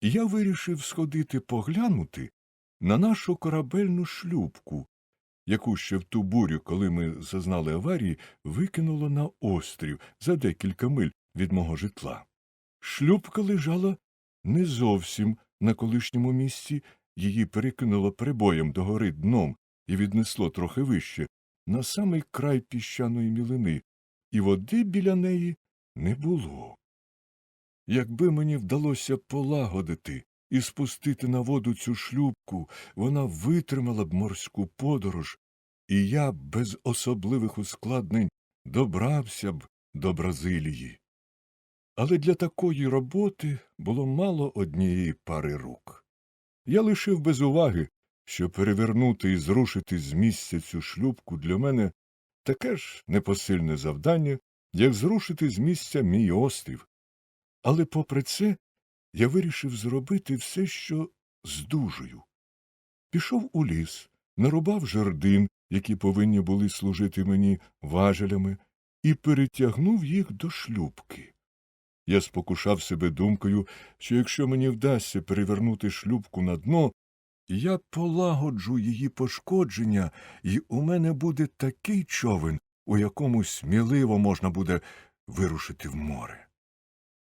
я вирішив сходити поглянути на нашу корабельну шлюбку, яку ще в ту бурю, коли ми зазнали аварії, викинуло на острів за декілька миль від мого житла. Шлюбка лежала не зовсім на колишньому місці, її перекинуло прибоєм догори дном і віднесло трохи вище, на самий край піщаної мілини, і води біля неї не було. Якби мені вдалося полагодити і спустити на воду цю шлюбку, вона витримала б морську подорож, і я без особливих ускладнень добрався б до Бразилії. Але для такої роботи було мало однієї пари рук. Я лишив без уваги, що перевернути і зрушити з місця цю шлюбку для мене таке ж непосильне завдання, як зрушити з місця мій острів. Але попри це я вирішив зробити все, що здужую. Пішов у ліс, нарубав жердин, які повинні були служити мені важелями, і перетягнув їх до шлюбки. Я спокушав себе думкою, що якщо мені вдасться перевернути шлюбку на дно, я полагоджу її пошкодження, і у мене буде такий човен, у якому сміливо можна буде вирушити в море.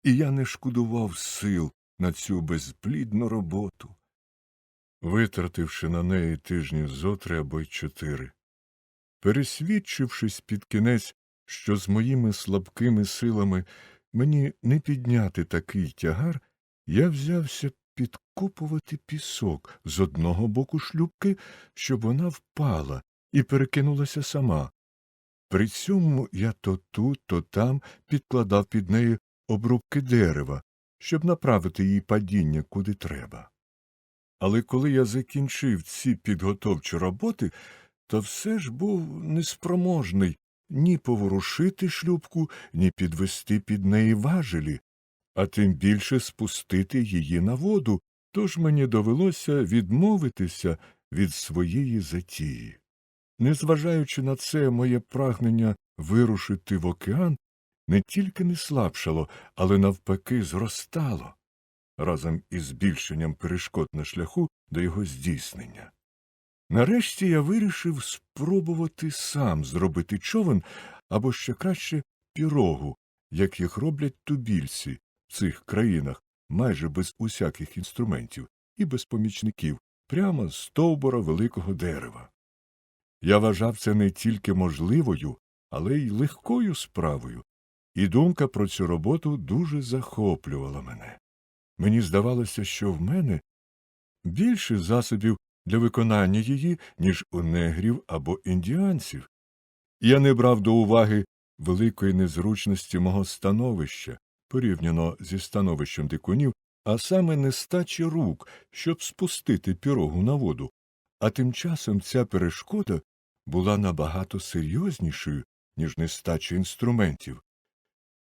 І я не шкодував сил на цю безплідну роботу, витративши на неї тижні зо три або й чотири. Пересвідчившись під кінець, що з моїми слабкими силами мені не підняти такий тягар, я взявся підкопувати пісок з одного боку шлюбки, щоб вона впала і перекинулася сама. При цьому я то тут, то там підкладав під неї обрубки дерева, щоб направити її падіння куди треба. Але коли я закінчив ці підготовчі роботи, то все ж був неспроможний ні поворушити шлюбку, ні підвести під неї важелі, а тим більше спустити її на воду, тож мені довелося відмовитися від своєї затії. Незважаючи на це, моє прагнення вирушити в океан не тільки не слабшало, але навпаки зростало разом із збільшенням перешкод на шляху до його здійснення. Нарешті я вирішив спробувати сам зробити човен або ще краще пірогу, як їх роблять тубільці в цих країнах майже без усяких інструментів і без помічників, прямо з стовбура великого дерева. Я вважав це не тільки можливою, але й легкою справою, і думка про цю роботу дуже захоплювала мене. Мені здавалося, що в мене більше засобів для виконання її, ніж у негрів або індіанців. Я не брав до уваги великої незручності мого становища, порівняно зі становищем дикунів, а саме нестачі рук, щоб спустити пірогу на воду, а тим часом ця перешкода була набагато серйознішою, ніж нестача інструментів.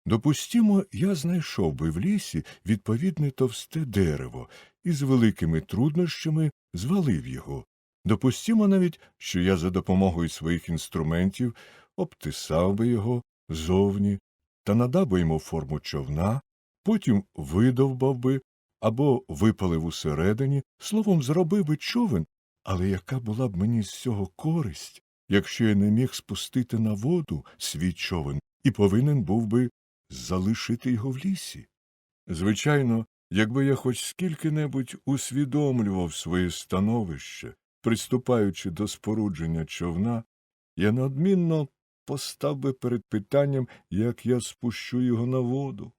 Допустімо, я знайшов би в лісі відповідне товсте дерево і з великими труднощами звалив його. Допустімо навіть, що я за допомогою своїх інструментів обтисав би його зовні та надав би йому форму човна, потім видовбав би або випалив усередині, словом, зробив би човен, але яка була б мені з цього користь, якщо я не міг спустити на воду свій човен і повинен був би залишити його в лісі? Звичайно, якби я хоч скільки-небудь усвідомлював своє становище, приступаючи до спорудження човна, я неодмінно постав би перед питанням, як я спущу його на воду.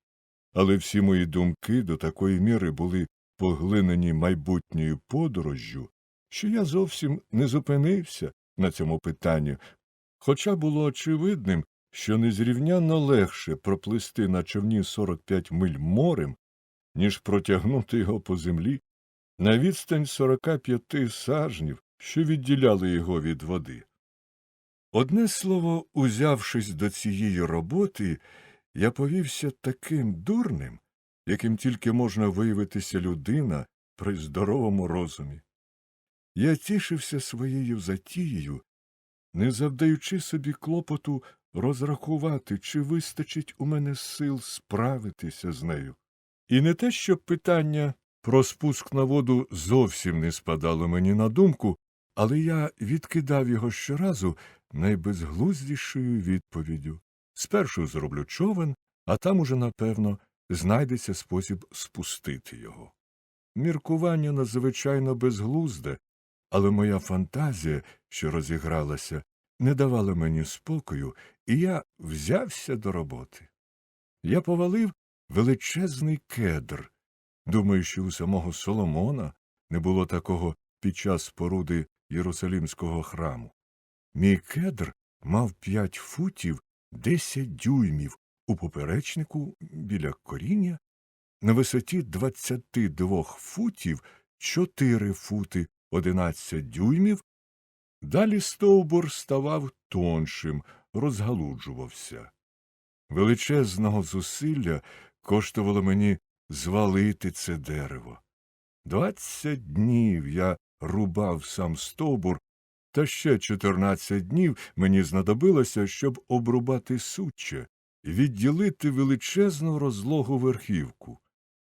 Але всі мої думки до такої міри були поглинені майбутньою подорожжю, що я зовсім не зупинився на цьому питанні, хоча було очевидним, що незрівнянно легше проплисти на човні 45 миль морем, ніж протягнути його по землі на відстань 45 сажнів, що відділяли його від води. Одне слово, узявшись до цієї роботи, я повівся таким дурним, яким тільки можна виявитися людина при здоровому розумі. Я тішився своєю затією, не завдаючи собі клопоту розрахувати, чи вистачить у мене сил справитися з нею. І не те, щоб питання Про спуск на воду зовсім не спадало мені на думку, але я відкидав його щоразу найбезглуздішою відповіддю. Спершу зроблю човен, а там уже, напевно, знайдеться спосіб спустити його. Міркування надзвичайно безглузде, але моя фантазія, що розігралася, не давала мені спокою, і я взявся до роботи. Я повалив величезний кедр. Думаю, що у самого Соломона не було такого під час споруди Єрусалимського храму. Мій кедр мав п'ять футів десять дюймів у поперечнику біля коріння, на висоті двадцяти двох футів чотири фути одинадцять дюймів, далі стовбур ставав тоншим, розгалуджувався. Величезного зусилля коштувало мені звалити це дерево. Двадцять днів я рубав сам стовбур, та ще чотирнадцять днів мені знадобилося, щоб обрубати суччя і відділити величезну розлогу верхівку.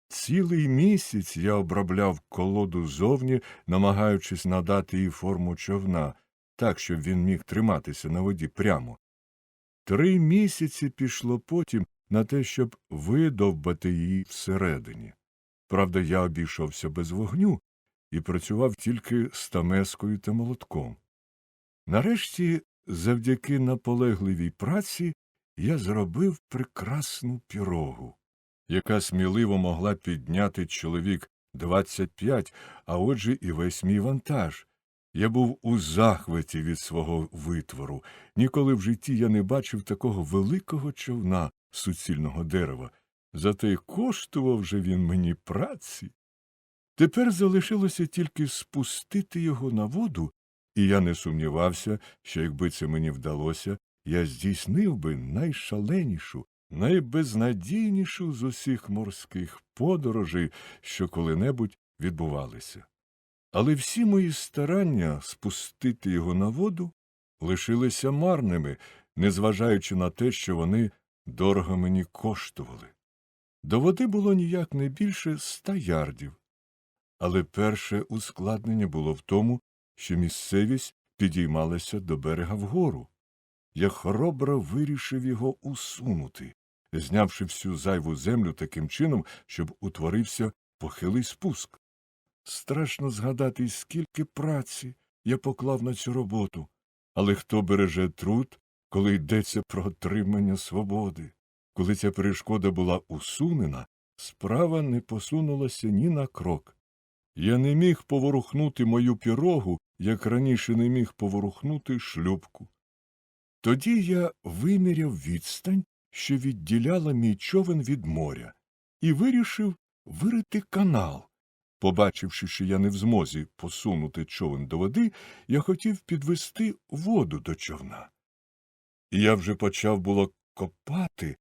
Цілий місяць я обробляв колоду зовні, намагаючись надати їй форму човна, так, щоб він міг триматися на воді прямо. Три місяці пішло потім на те, щоб видовбати її всередині. Правда, я обійшовся без вогню і працював тільки стамескою та молотком. Нарешті, завдяки наполегливій праці, я зробив прекрасну пірогу, яка сміливо могла підняти чоловік 25, а отже і весь мій вантаж. Я був у захваті від свого витвору. Ніколи в житті я не бачив такого великого човна суцільного дерева, зате й коштував же він мені праці. Тепер залишилося тільки спустити його на воду, і я не сумнівався, що якби це мені вдалося, я здійснив би найшаленішу, найбезнадійнішу з усіх морських подорожей, що коли-небудь відбувалися. Але всі мої старання спустити його на воду лишилися марними, незважаючи на те, що вони дорого мені коштували. До води було ніяк не більше ста ярдів. Але перше ускладнення було в тому, що місцевість підіймалася до берега вгору. Я хоробро вирішив його усунути, знявши всю зайву землю таким чином, щоб утворився похилий спуск. Страшно згадати, скільки праці я поклав на цю роботу, але хто береже труд, коли йдеться про отримання свободи? Коли ця перешкода була усунена, справа не посунулася ні на крок. Я не міг поворухнути мою пірогу, як раніше не міг поворухнути шлюбку. Тоді я виміряв відстань, що відділяла мій човен від моря, і вирішив вирити канал. Побачивши, що я не в змозі посунути човен до води, я хотів підвести воду до човна. Я вже почав було копати,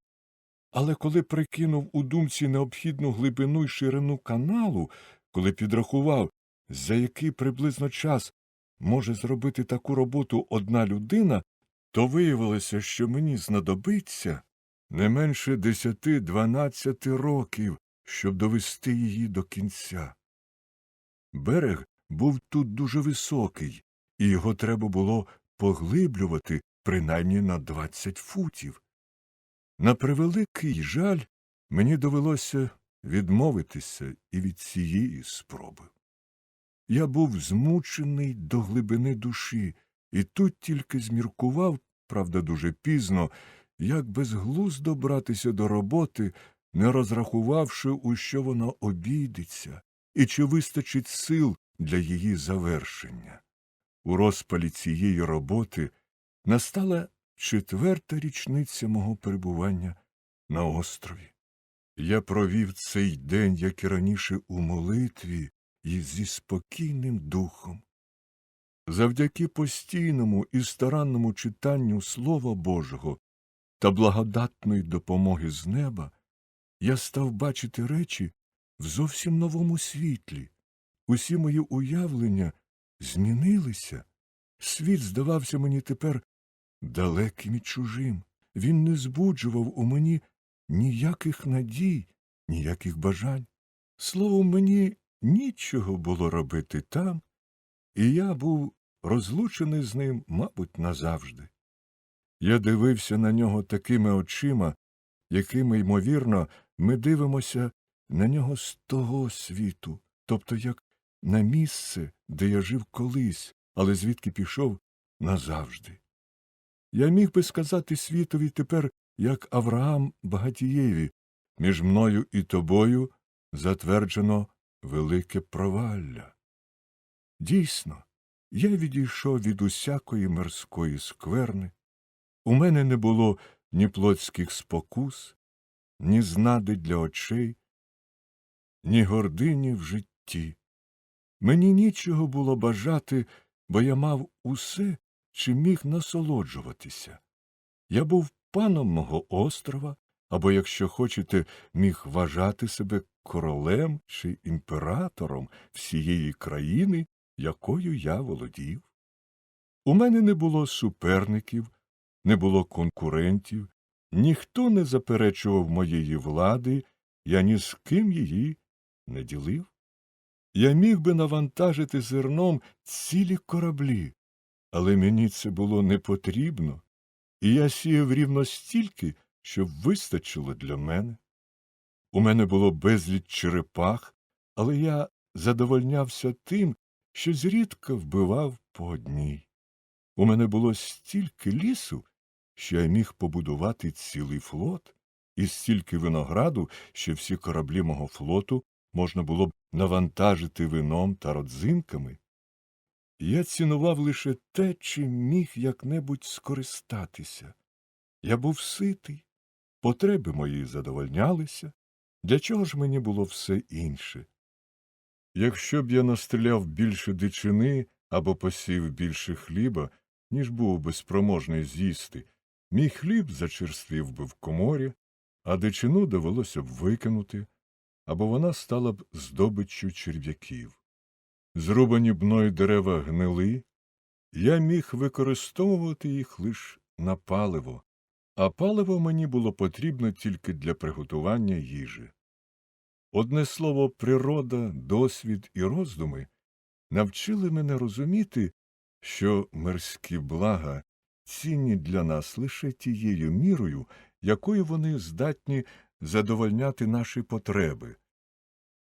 але коли прикинув у думці необхідну глибину й ширину каналу, коли підрахував, за який приблизно час може зробити таку роботу одна людина, то виявилося, що мені знадобиться не менше десяти-дванадцяти років, щоб довести її до кінця. Берег був тут дуже високий, і його треба було поглиблювати принаймні на двадцять футів. На превеликий жаль, мені довелося відмовитися і від цієї спроби. Я був змучений до глибини душі, і тут тільки зміркував, правда, дуже пізно, як безглуздо братися до роботи, не розрахувавши, у що вона обійдеться, і чи вистачить сил для її завершення. У розпалі цієї роботи настала четверта річниця мого перебування на острові. Я провів цей день, як і раніше, у молитві і зі спокійним духом. Завдяки постійному і старанному читанню Слова Божого та благодатної допомоги з неба я став бачити речі в зовсім новому світлі. Усі мої уявлення змінилися. Світ здавався мені тепер далеким і чужим. Він не збуджував у мені ніяких надій, ніяких бажань. Словом, мені нічого було робити там, і я був розлучений з ним, мабуть, назавжди. Я дивився на нього такими очима, якими, ймовірно, ми дивимося на нього з того світу, тобто як на місце, де я жив колись, але звідки пішов назавжди. Я міг би сказати світові тепер, як Авраам Багатієві, між мною і тобою затверджено велике провалля. Дійсно, я відійшов від усякої мирської скверни. У мене не було ні плотських спокус, ні знади для очей, ні гордині в житті. Мені нічого було бажати, бо я мав усе, чи міг насолоджуватися. Я був паном мого острова, або, якщо хочете, міг вважати себе королем чи імператором всієї країни, якою я володів. У мене не було суперників, не було конкурентів, ніхто не заперечував моєї влади, я ні з ким її не ділив. Я міг би навантажити зерном цілі кораблі, але мені це було не потрібно, і я сіяв рівно стільки, щоб вистачило для мене. У мене було безліч черепах, але я задовольнявся тим, що зрідка вбивав по одній. У мене було стільки лісу, що я міг побудувати цілий флот, і стільки винограду, що всі кораблі мого флоту можна було б навантажити вином та родзинками. Я цінував лише те, чим міг як-небудь скористатися. Я був ситий, потреби мої задовольнялися. Для чого ж мені було все інше? Якщо б я настріляв більше дичини або посів більше хліба, ніж був би спроможний з'їсти, мій хліб зачерствів би в коморі, а дичину довелося б викинути, або вона стала б здобиччю черв'яків. Зрубані мною дерева гнили, я міг використовувати їх лише на паливо, а паливо мені було потрібно тільки для приготування їжі. Одне слово, природа, досвід і роздуми навчили мене розуміти, що мирські блага цінні для нас лише тією мірою, якою вони здатні задовольняти наші потреби,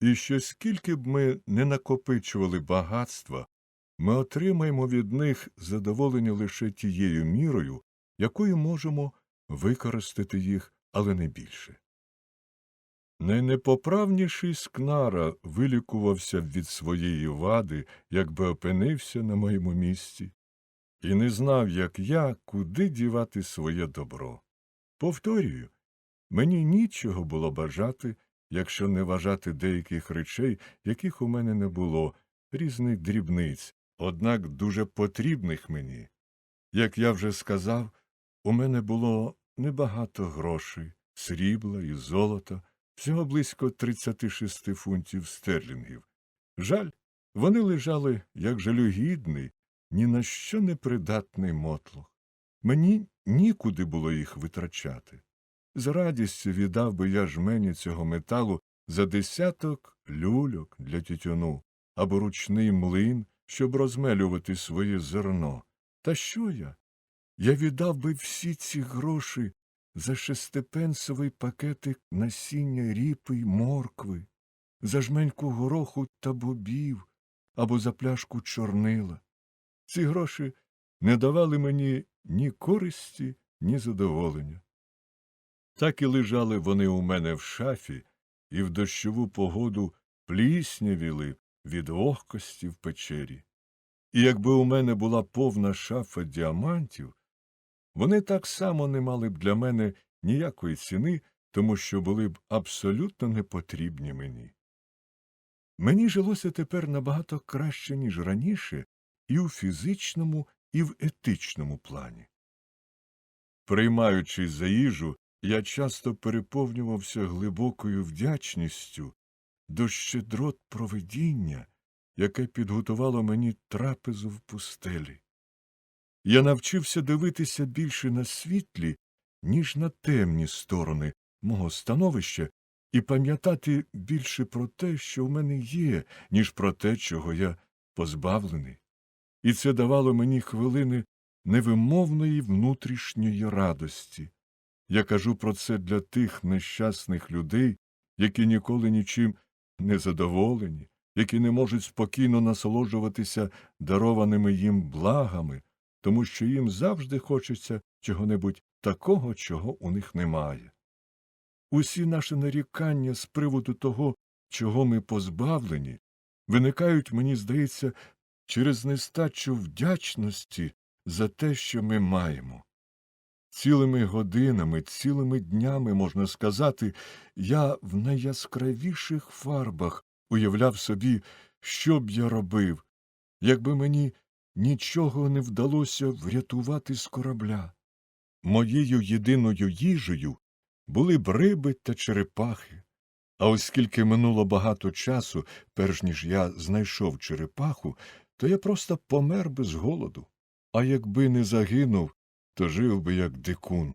і що скільки б ми не накопичували багатства, ми отримаємо від них задоволення лише тією мірою, якою можемо використати їх, але не більше. Найнепоправніший скнара вилікувався від своєї вади, якби опинився на моєму місці, і не знав, як я, куди дівати своє добро. Повторюю, мені нічого було бажати, якщо не вважати деяких речей, яких у мене не було, різних дрібниць, однак дуже потрібних мені. Як я вже сказав, у мене було небагато грошей, срібла і золота, всього близько 36 фунтів стерлінгів. Жаль, вони лежали як жалюгідний, ні на що не придатний мотлох. Мені нікуди було їх витрачати. З радістю віддав би я жмені цього металу за десяток люльок для тютюну або ручний млин, щоб розмелювати своє зерно. Та що я? Я віддав би всі ці гроші за шестипенсовий пакетик насіння ріпи й моркви, за жменьку гороху та бобів або за пляшку чорнила. Ці гроші не давали мені ні користі, ні задоволення. Так і лежали вони у мене в шафі, і в дощову погоду пліснявіли від вогкості в печері. І якби у мене була повна шафа діамантів, вони так само не мали б для мене ніякої ціни, тому що були б абсолютно непотрібні мені. Мені жилося тепер набагато краще, ніж раніше, і у фізичному, і в етичному плані. Приймаючись за їжу, я часто переповнювався глибокою вдячністю до щедрот провидіння, яке підготувало мені трапезу в пустелі. Я навчився дивитися більше на світлі, ніж на темні сторони мого становища, і пам'ятати більше про те, що в мене є, ніж про те, чого я позбавлений. І це давало мені хвилини невимовної внутрішньої радості. Я кажу про це для тих нещасних людей, які ніколи нічим не задоволені, які не можуть спокійно насолоджуватися дарованими їм благами, тому що їм завжди хочеться чого-небудь такого, чого у них немає. Усі наші нарікання з приводу того, чого ми позбавлені, виникають, мені здається, через нестачу вдячності за те, що ми маємо. Цілими годинами, цілими днями, можна сказати, я в найяскравіших фарбах уявляв собі, що б я робив, якби мені нічого не вдалося врятувати з корабля. Моєю єдиною їжею були б риби та черепахи. А оскільки минуло багато часу, перш ніж я знайшов черепаху, то я просто помер би з голоду. А якби не загинув, то жив би як дикун.